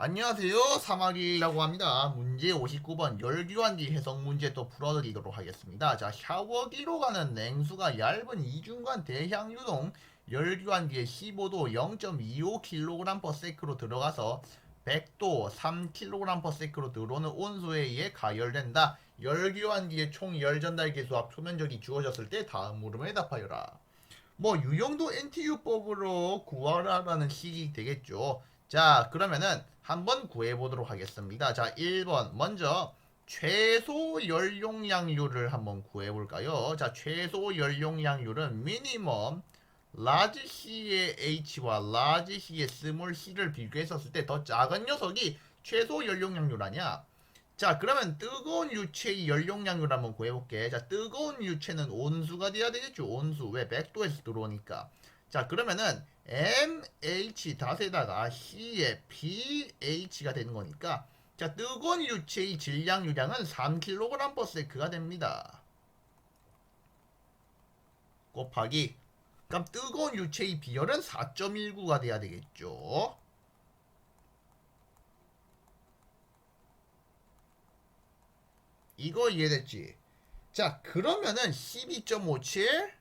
안녕하세요. 사마리라고 합니다. 문제 59번 열교환기 해석 문제 또 풀어드리도록 하겠습니다. 자, 샤워기로 가는 냉수가 얇은 이중간 대향 유동 열교환기에 15도 0.25kg/s로 들어가서 100도 3kg/s로 들어오는 온수에 의해 가열된다. 열교환기의 총 열 전달 계수와 표면적이 주어졌을 때 다음 물음에 답하여라. 뭐 유용도 NTU법으로 구하라라는 식이 되겠죠. 자, 그러면은 한번 구해 보도록 하겠습니다. 자, 1번 먼저 최소 열용량률을 한번 구해 볼까요? 자, 최소 열용량률은 미니멈 라지 C의 H와 라지 C의 스몰 C를 비교했었을 때 더 작은 녀석이 최소 열용량률 아니야? 자, 그러면 뜨거운 유체의 열용량률 한번 구해볼게. 자, 뜨거운 유체는 온수가 돼야 되겠죠. 온수. 왜? 100도에서 들어오니까. 자, 그러면은 MH 닷에다가 C의 pH가 되는 거니까. 자, 뜨거운 유체의 질량 유량은 3kg/s가 됩니다. 곱하기. 그럼 뜨거운 유체의 비열은 4.19가 돼야 되겠죠. 이거 이해됐지? 자, 그러면은 12.57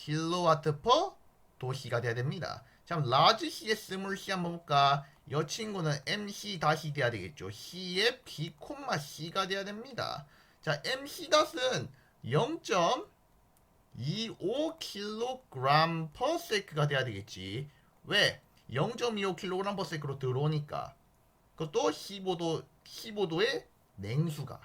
킬로와트 퍼 도시가 돼야 됩니다. 자, 그럼 라지 C의 스몰 C 한번 볼까? 이 친구는 MC 다시 돼야 되겠죠. C의 B, C가 돼야 됩니다. 자, MC 닷은 0.25kg per sec가 돼야 되겠지. 왜? 0.25kg per sec로 들어오니까. 그것도 15도 15도의 냉수가.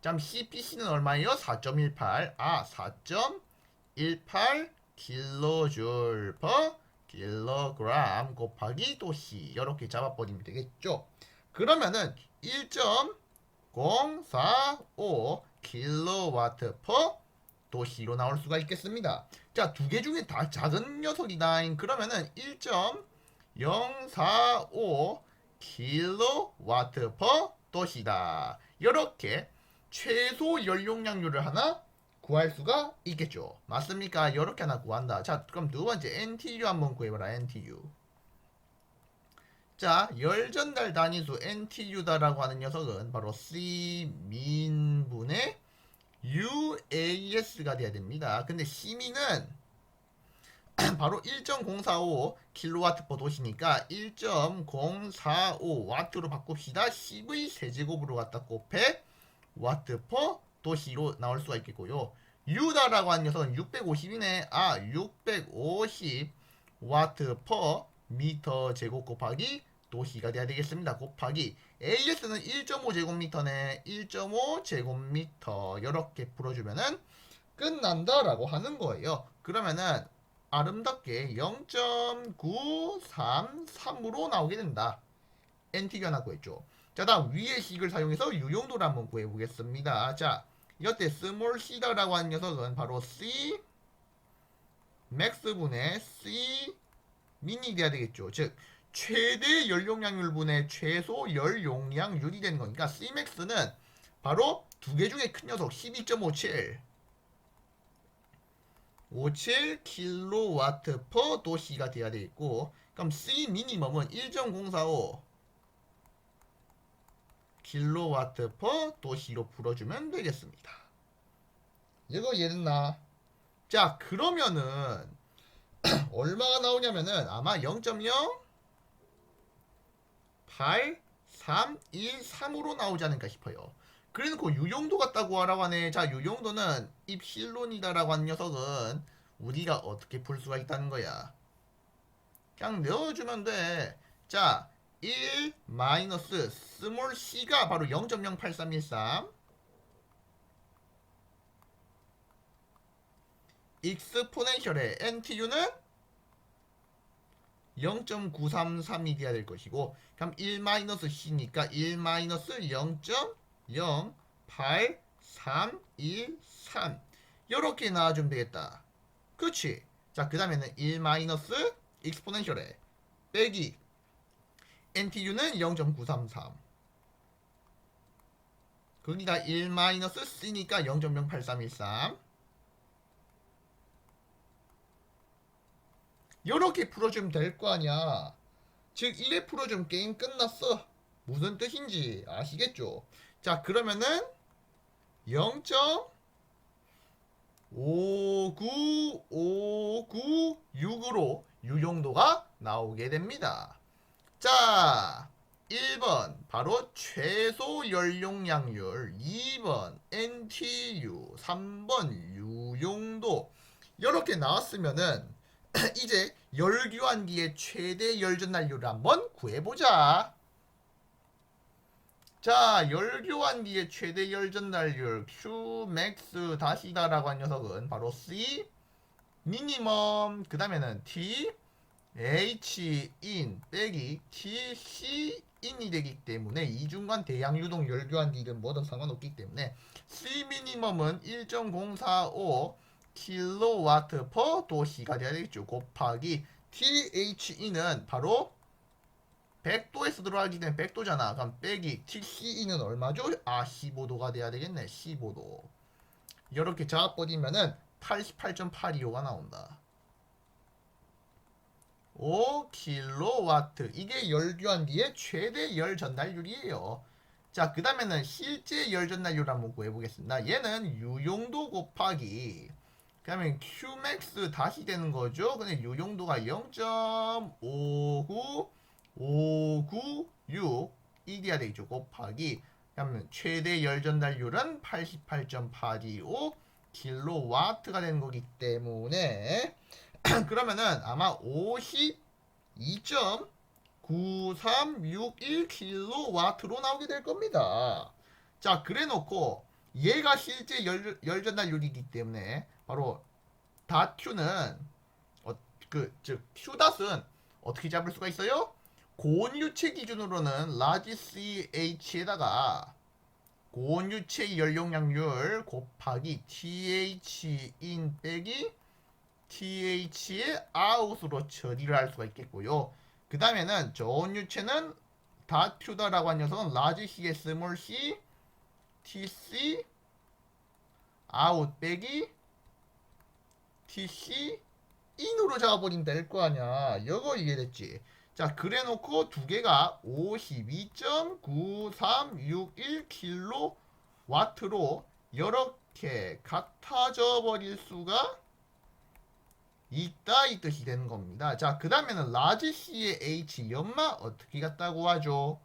참 CPC는 얼마예요? 4.18. 아, 4.18 킬로줄 per 킬로그램 곱하기 도시 이렇게 잡아버리면 되겠죠. 그러면은 1.045 킬로와트 per 도시로 나올 수가 있겠습니다. 자, 두 개 중에 다 작은 녀석이다. 그러면은 1.045 킬로와트 퍼 도시다. 이렇게 최소 연용량률을 하나 구할 수가 있겠죠. 맞습니까? 이렇게 하나 구한다. 자, 그럼 두 번째 NTU 한번 구해봐라. NTU. 자, 열전달 단위수 NTU다라고 하는 녀석은 바로 C 민분의 UAS가 돼야 됩니다. 근데 C민은 바로 1.045 킬로와트 퍼 도시니까 1.045 와트로 바꿉시다. CV 세제곱으로 갖다 곱해 와트 퍼 도시로 나올 수가 있겠고요. 유다라고 한 녀석은 650이네. 아, 650 와트 퍼 미터 제곱 곱하기 도시가 돼야 되겠습니다. 곱하기 AS는 1.5 제곱미터네. 1.5 제곱미터 이렇게 풀어주면은 끝난다라고 하는 거예요. 그러면은 아름답게 0.933으로 나오게 된다. NT가 나고 있죠. 자, 다음 위의 식을 사용해서 유용도를 한번 구해보겠습니다. 자, 이때 스몰 시다라고 하는 녀석은 바로 C 맥스분의 C 미니 돼야 되겠죠. 즉, 최대 열용량률분의 최소 열용량률이 되는 거니까 Cmax는 바로 두 개 중에 큰 녀석 12.57 57 킬로와트 퍼 도시가 돼야 되겠고 그럼 C 미니멈은 1.045 킬로와트 퍼 도시로 풀어주면 되겠습니다. 이거 이해됐나? 자 그러면은 얼마가 나오냐면은 아마 0.0 8 3 1 3으로 나오지 않을까 싶어요. 그래놓고 유용도 같다고 하라고 하네. 자, 유용도는 입실론이다라고 하는 녀석은 우리가 어떻게 풀 수가 있다는 거야. 그냥 넣어주면 돼. 자, 1 마이너스 스몰 c가 바로 0.08313 익스포넨셜의 NTU는 0.933이 돼야 될 것이고 그럼 1 마이너스 c니까 1 마이너스 0.08313 이렇게 나와주면 되겠다. 그치? 자, 그 다음에는 1 마이너스 익스포넨셜에 빼기 NTU는 0.933 거기다 1 마이너스 C니까 0.08313 요렇게 풀어주면 될 거 아니야 즉 1회 풀어준 게임 끝났어. 무슨 뜻인지 아시겠죠? 자 그러면은 0.59596으로 유용도가 나오게 됩니다. 자 1번. 바로 최소 연용량률. 2번. NTU 3번. 유용도. 이렇게 나왔으면은 이제 열교환기의 최대 열전날률을 한번 구해보자. 자, 열교환기의 최대 열전날률. Qmax 다시다라고 한 녀석은 바로 C. 미니멈. 그 다음에는 T H in 빼기 T C in이 되기 때문에 이중간 대양 유동 열교환기든 뭐든 상관없기 때문에 C 미니멈은 1.045 킬로와트 퍼 도시가 돼야 되겠죠. 곱하기 THE는 바로 100도에서 들어가기 때문에 100도잖아. 그럼 빼기 TCE는 얼마죠? 아 15도가 돼야 되겠네. 15도. 이렇게 작업 버리면은 88.825가 나온다. 5킬로와트. 이게 열교환기의 최대 열 전달률이에요. 자, 그 다음에는 실제 열 전달률 한번 구해보겠습니다. 얘는 유용도 곱하기 그 다음에 Qmax 다시 되는 거죠. 근데 유용도가 0.59596 이돼야 되겠죠. 곱하기 그러면 최대 열 전달률은 88.825 킬로와트가 되는 거기 때문에 그러면은 아마 52.9361 킬로와트로 나오게 될 겁니다. 자, 그래 놓고 얘가 실제 열, 열 전달률이기 때문에 바로 다큐는 어, 그즉 큐닷은 어떻게 잡을 수가 있어요? 고온유체 기준으로는 라지 CH에다가 고온유체 연용량률 곱하기 TH in 빼기 TH의 아웃으로 처리를 할 수가 있겠고요. 그 다음에는 저온 유체는 다큐다라고 한 녀석은 라지 C의 스몰 C TC 아웃 빼기 TC 인으로 잡아버리면 될 거 아니야. 이거 이해됐지? 자, 그래 놓고 두 개가 52.9361킬로와트로 이렇게 같아져 버릴 수가 있다 이 뜻이 되는 겁니다. 자, 그 다음에는 라지 C의 H 연마 어떻게 갔다고 하죠?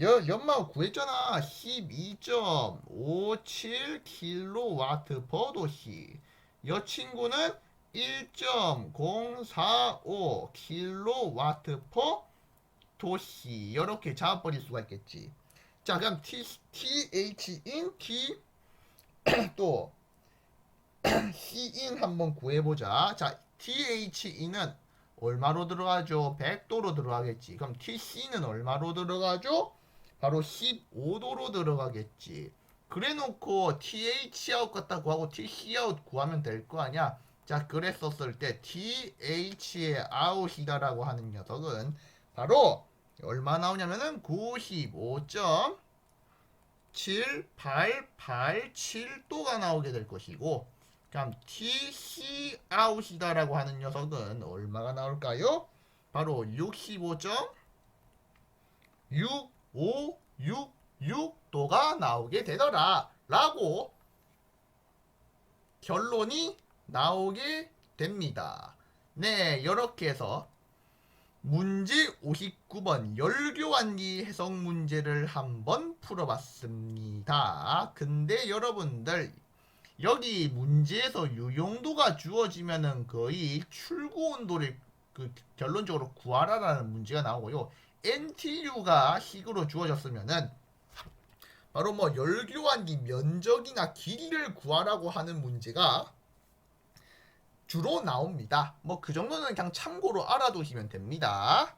여, 연마 구했잖아. 12.57킬로와트 버도시. 여 친구는 1.045 킬로와트 퍼 도시 이렇게 잡아버릴 수가 있겠지. 자, 그럼 T, TH in T 또 C in 한번 구해보자. 자, TH in은 얼마로 들어가죠? 100도로 들어가겠지. 그럼 TC는 얼마로 들어가죠? 바로 15도로 들어가겠지. 그래 놓고 TH 아웃 같다 구하고 TC 아웃 구하면 될 거 아니야. 자, 그랬었을 때 TH의 아웃이다라고 하는 녀석은 바로 얼마 나오냐면은 95.7887도가 나오게 될 것이고 그럼 TC 아웃이다라고 하는 녀석은 얼마가 나올까요? 바로 65.6566도가 나오게 되더라 라고 결론이 나오게 됩니다. 네, 이렇게 해서 문제 59번 열교환기 해석 문제를 한번 풀어봤습니다. 근데 여러분들 여기 문제에서 유용도가 주어지면은 거의 출구 온도를 그 결론적으로 구하라라는 문제가 나오고요. NTU가 식으로 주어졌으면은 바로 뭐 열교환기 면적이나 길이를 구하라고 하는 문제가 주로 나옵니다. 뭐 그 정도는 그냥 참고로 알아두시면 됩니다.